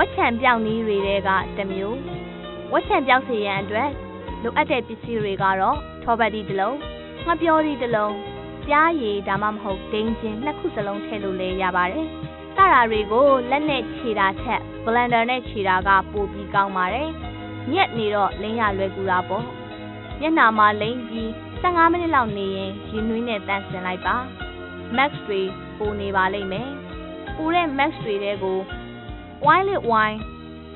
ဝက်ချံပြောက်နည်းတွေတဲကတစ်မျိုးဝက်ချံပြောက်စေရန်အတွက်လိုအပ်တဲ့ပစ္စည်းတွေကတော့ထောပတ်ဒီတစ်လုံးငှက်ပြောဒီတစ်လုံးပြားရည်ဒါမှမဟုတ်ဒိန်းချင်းနှစ်ခုစလုံးထည့်လို့လည်းရပါတယ်။စတာတွေကိုလက်နဲ့ခြေတာထက်ဘလန်ဒါနဲ့ခြေတာကပိုပြီးကောင်းပါတယ်။ညက်နေတော့လင်းရလွယ်ကူတာပေါ့။မျက်နှာမှာလိမ့်ပြီး15မိနစ်လောက်နေရင်ရင်နွေးနဲ့တန့်စင်လိုက်ပါ။ max တွေပိုနေပါလိမ့်မယ်။ပိုတဲ့ max တွေတဲကို Violet wine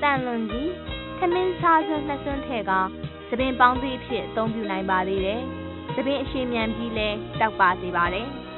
တန်လွန်ကြီးခမင်းချားစွန်းနှစ်စွန်းထဲကသပင်ပေါင်းသည့်အဖြစ်အသုံးပြုနိုင်ပါသေးတယ်။သပင်အရှိန်မြန်ပြီးလဲတောက်ပါစေပါတယ်။